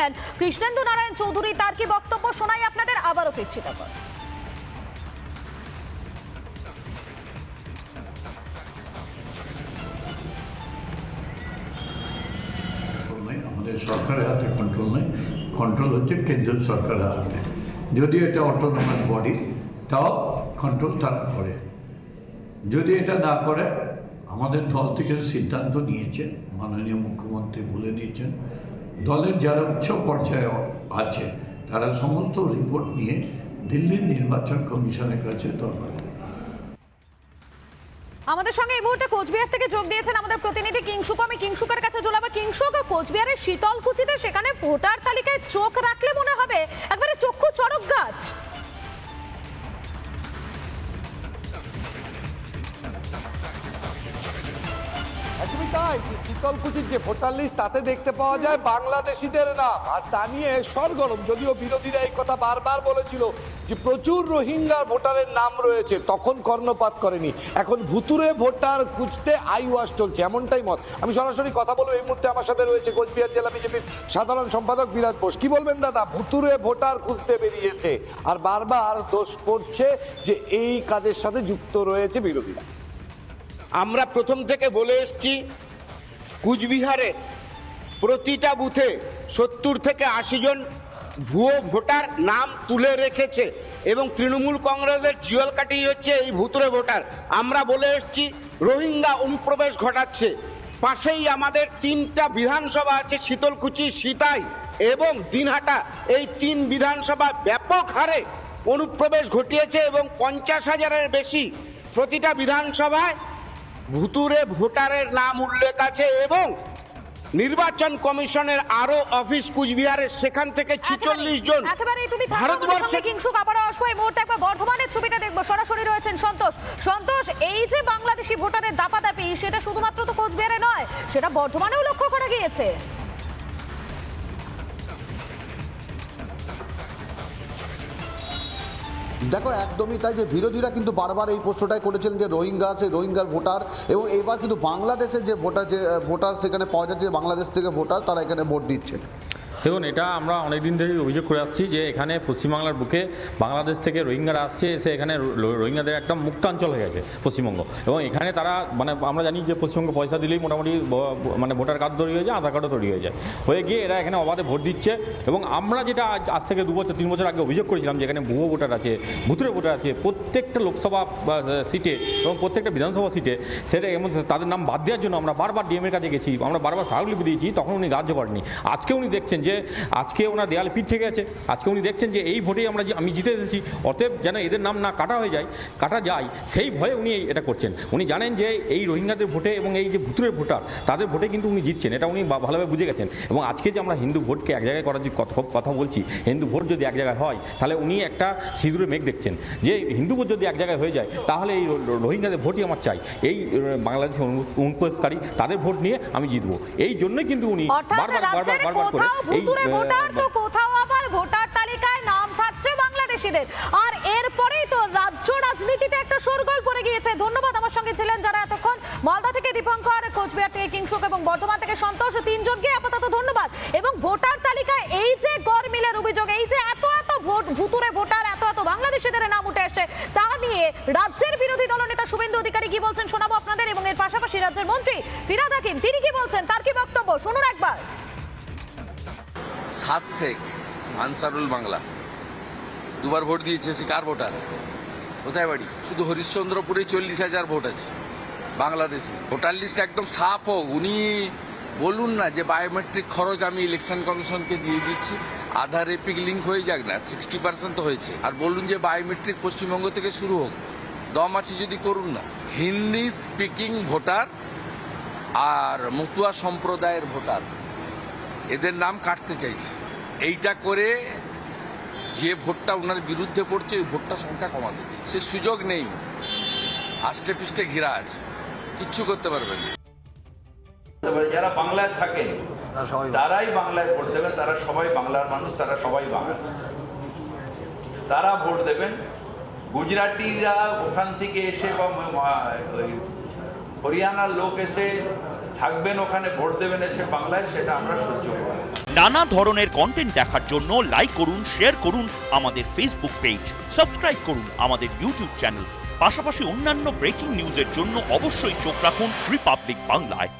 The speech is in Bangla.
করলেন কৃষ্ণেন্দু নারায়ণ চৌধুরী, তার কি বক্তব্য? শোনাই আপনাদের, আবারও ফিরছি তারপর সরকারের হাতে কন্ট্রোল নেই। কন্ট্রোল হচ্ছে কেন্দ্রীয় সরকারের হাতে। যদি এটা অটোনোমাস বডি তাও কন্ট্রোল তারা করে। যদি এটা না করে, আমাদের দল থেকে সিদ্ধান্ত নিয়েছে, মাননীয় মুখ্যমন্ত্রী বলে দিয়েছেন। দলের যারা উচ্চ পর্যায়ে আছে, তারা সমস্ত রিপোর্ট নিয়ে দিল্লির নির্বাচন কমিশনের কাছে দরবার আমাদের সঙ্গে এই মুহূর্তে কোচবিহার থেকে যোগ দিয়েছেন আমাদের প্রতিনিধি কিংসুক আমি কিংসুকের কাছে চলে যাব কিংসুক কোচবিহারের শীতল কুচিতে সেখানে ভোটার তালিকায় চোখ রাখলে মনে তাই শীতলকুচির যে ভোটার লিস্ট তাতে দেখতে পাওয়া যায় বাংলাদেশিদের নাম। আর তা নিয়ে সরগরম, যদিও বিরোধীরা এই কথা বারবার বলেছিল যে প্রচুর রোহিঙ্গা ভোটারের নাম রয়েছে, তখন কর্ণপাত করেনি। এখন ভুতুরে ভোটার খুঁজতে আই ওয়াশ চলছে, এমনটাই মত। আমি সরাসরি কথা বলব, এই মুহূর্তে আমার সাথে রয়েছে কোচবিহার জেলা বিজেপির সাধারণ সম্পাদক বিরাট বোস। কি বলবেন দাদা? ভুতুরে ভোটার খুঁজতে বেরিয়েছে, আর বারবার দোষ পড়ছে যে এই কাজের সাথে যুক্ত রয়েছে বিরোধীরা। আমরা প্রথম থেকে বলে এসছি, কুচবিহারে প্রতিটা বুথে সত্তর থেকে আশি জন ভুয়ো ভোটার নাম তুলে রেখেছে এবং তৃণমূল কংগ্রেসের জিওল কাটি হচ্ছে এই ভুতুরে ভোটার। আমরা বলে এসছি, রোহিঙ্গা অনুপ্রবেশ ঘটাচ্ছে। পাশেই আমাদের তিনটা বিধানসভা আছে, শীতলকুচি, সিতাই এবং দিনহাটা। এই তিন বিধানসভা ব্যাপক হারে অনুপ্রবেশ ঘটিয়েছে এবং পঞ্চাশ হাজারের বেশি প্রতিটা বিধানসভায় ভুতুরে ভোটারের নাম উল্লেখ আছে এবং নির্বাচন কমিশনের আরও অফিস কুচবিহারের সেখান থেকে ছিচল্লিশ জন তুমি ভারতবর্ষে কিংসুক আবারও আসব এই মুহূর্তে একবার বর্ধমানের ছবিটা দেখব। সরাসরি রয়েছেন সন্তোষ। সন্তোষ এই যে বাংলাদেশি ভোটারের দাপাদাপি সেটা শুধুমাত্র তো কোচবিহারে নয় সেটা বর্ধমানেও লক্ষ্য করা গিয়েছে। দেখো, একদমই তাই যে বিরোধীরা কিন্তু বারবার এই প্রশ্নটাই করেছিলেন যে রোহিঙ্গা সেই রোহিঙ্গার ভোটার এবং এবার কিন্তু বাংলাদেশের যে ভোটার যে ভোটার সেখানে পাওয়া যাচ্ছে বাংলাদেশ থেকে ভোটার, তারা এখানে ভোট দিচ্ছে দেখুন, এটা আমরা অনেক দিন ধরেই অভিযোগ করে আসছি যে এখানে পশ্চিমবাংলার বুকে বাংলাদেশ থেকে রোহিঙ্গারা আসছে, এসে এখানে রোহিঙ্গাদের একটা মুক্তাঞ্চল হয়ে গেছে পশ্চিমবঙ্গ। এবং এখানে তারা মানে আমরা জানি যে পশ্চিমবঙ্গ পয়সা দিলেই মোটামুটি মানে ভোটার কার্ড তৈরি হয়ে যায়, আধার কার্ডও তৈরি হয়ে যায়। হয়ে গিয়ে এরা এখানে অবাধে ভোট দিচ্ছে এবং আমরা যেটা আজ থেকে দু বছর, তিন বছর আগে অভিযোগ করেছিলাম যে এখানে ভুয়ো ভোটার আছে ভুতুরে ভোটার আছে, প্রত্যেকটা লোকসভা সিটে এবং প্রত্যেকটা বিধানসভা সিটে সেটা মধ্যে তাদের নাম বাদ দেওয়ার জন্য আমরা বারবার ডিএমের কাছে গেছি, আমরা বারবার স্মারকলিপি দিয়েছি, তখন উনি গ্রাহ্য করেনি আজকে উনি দেখছেন যে আজকে ওনার দেয়ালে পিঠ থেকে গেছে। আজকে উনি দেখছেন যে এই ভোটেই আমরা যে- আমি জিতে এসেছি অতএব যেন এদের নাম না কাটা হয়ে যায় কাটা যায় সেই ভয়ে উনি এটা করছেন। উনি জানেন যে এই রোহিঙ্গাদের ভোটে এবং এই যে ভুতুরের ভোটার তাদের ভোটে কিন্তু উনি জিতছেন এটা উনি ভালোভাবে বুঝে গেছেন। এবং আজকে যে আমরা হিন্দু ভোটকে এক জায়গায় করার যে কথা বলছি হিন্দু ভোট যদি এক জায়গায় হয় তাহলে উনি একটা সিঁদুরে মেঘ দেখছেন। যে হিন্দু ভোট যদি এক জায়গায় হয়ে যায় তাহলে এই রোহিঙ্গাদের ভোটই আমার চাই। এই বাংলাদেশের অনু- অনুপ্রবেশকারী তাদের ভোট নিয়ে আমি জিতবো। এই জন্যই কিন্তু উনি বারবার বারবার বারবার করে ভুতুরে ভোটার তো কোথাও আবার ভোটার তালিকায় নাম থাকছে বাংলাদেশিদের। আর এরপরেই তো রাজ্য রাজনীতিতে একটা শোরগোল পড়ে গিয়েছে। ধন্যবাদ আমার সঙ্গে ছিলেন যারা এতক্ষণ মালদা থেকে দীপঙ্কর কোচবিহার থেকে কিংসুক এবং বর্ধমান থেকে সন্তোষ তিনজনকে আপাতত ধন্যবাদ। এবং ভোটার তালিকায় এই যে গরমিলের অভিযোগ এই যে এত এত ভোট ভুতুরে ভোটার এত এত বাংলাদেশিদের নাম উঠে আসছে তা নিয়ে রাজ্যের বিরোধী দলনেতা শুভেন্দু অধিকারী কি বলছেন শোনাবো আপনাদের এবং এর পাশাপাশি রাজ্যের মন্ত্রী ফিরাদ হাকিম তিনি কি বলছেন? তার কি বক্তব্য? শুনুন একবার। সাত শেখ, আনসারুল বাংলা। দুবার ভোট দিয়েছে, সে কার ভোটার? কোথায় বাড়ি? শুধু হরিশ্চন্দ্রপুরে চল্লিশ হাজার ভোট আছে, বাংলাদেশি। ভোটার লিস্ট একদম সাফ হোক, উনি বলুন না যে বায়োমেট্রিক খরচ আমি ইলেকশন কমিশনকে দিয়ে দিচ্ছি, আধার এপিক লিঙ্ক হয়ে যাক না সিক্সটি পার্সেন্ট তো হয়েছে। আর বলুন যে বায়োমেট্রিক পশ্চিমবঙ্গ থেকে শুরু হোক, দম আছে যদি করুন না। হিন্দি স্পিকিং ভোটার আর মতুয়া সম্প্রদায়ের ভোটার। এদের নাম কাটতে চাইছে। এইটা করে যে ভোটটা ওনার বিরুদ্ধে পড়ছে ওই ভোটটা সংখ্যা কমাতে চাই সে সুযোগ নেই। আষ্টে পিষ্টে ঘেরা আছে। কিচ্ছু করতে পারবে না। যারা বাংলায় থাকেন তারাই বাংলায় ভোট দেবেন তারা সবাই বাংলার মানুষ তারা সবাই বাঙালি। তারা ভোট দেবেন। গুজরাটিরা ওখান থেকে এসে বা হরিয়ানার লোক এসে থাকবেন ওখানে, ভোট দেবেন এসে বাংলায়, সেটা আমরা সহ্য করব নানা ধরনের কন্টেন্ট দেখার জন্য লাইক করুন শেয়ার করুন আমাদের ফেসবুক পেজ সাবস্ক্রাইব করুন আমাদের ইউটিউব চ্যানেল পাশাপাশি অন্যান্য ব্রেকিং নিউজের জন্য অবশ্যই চোখ রাখুন রিপাবলিক বাংলায়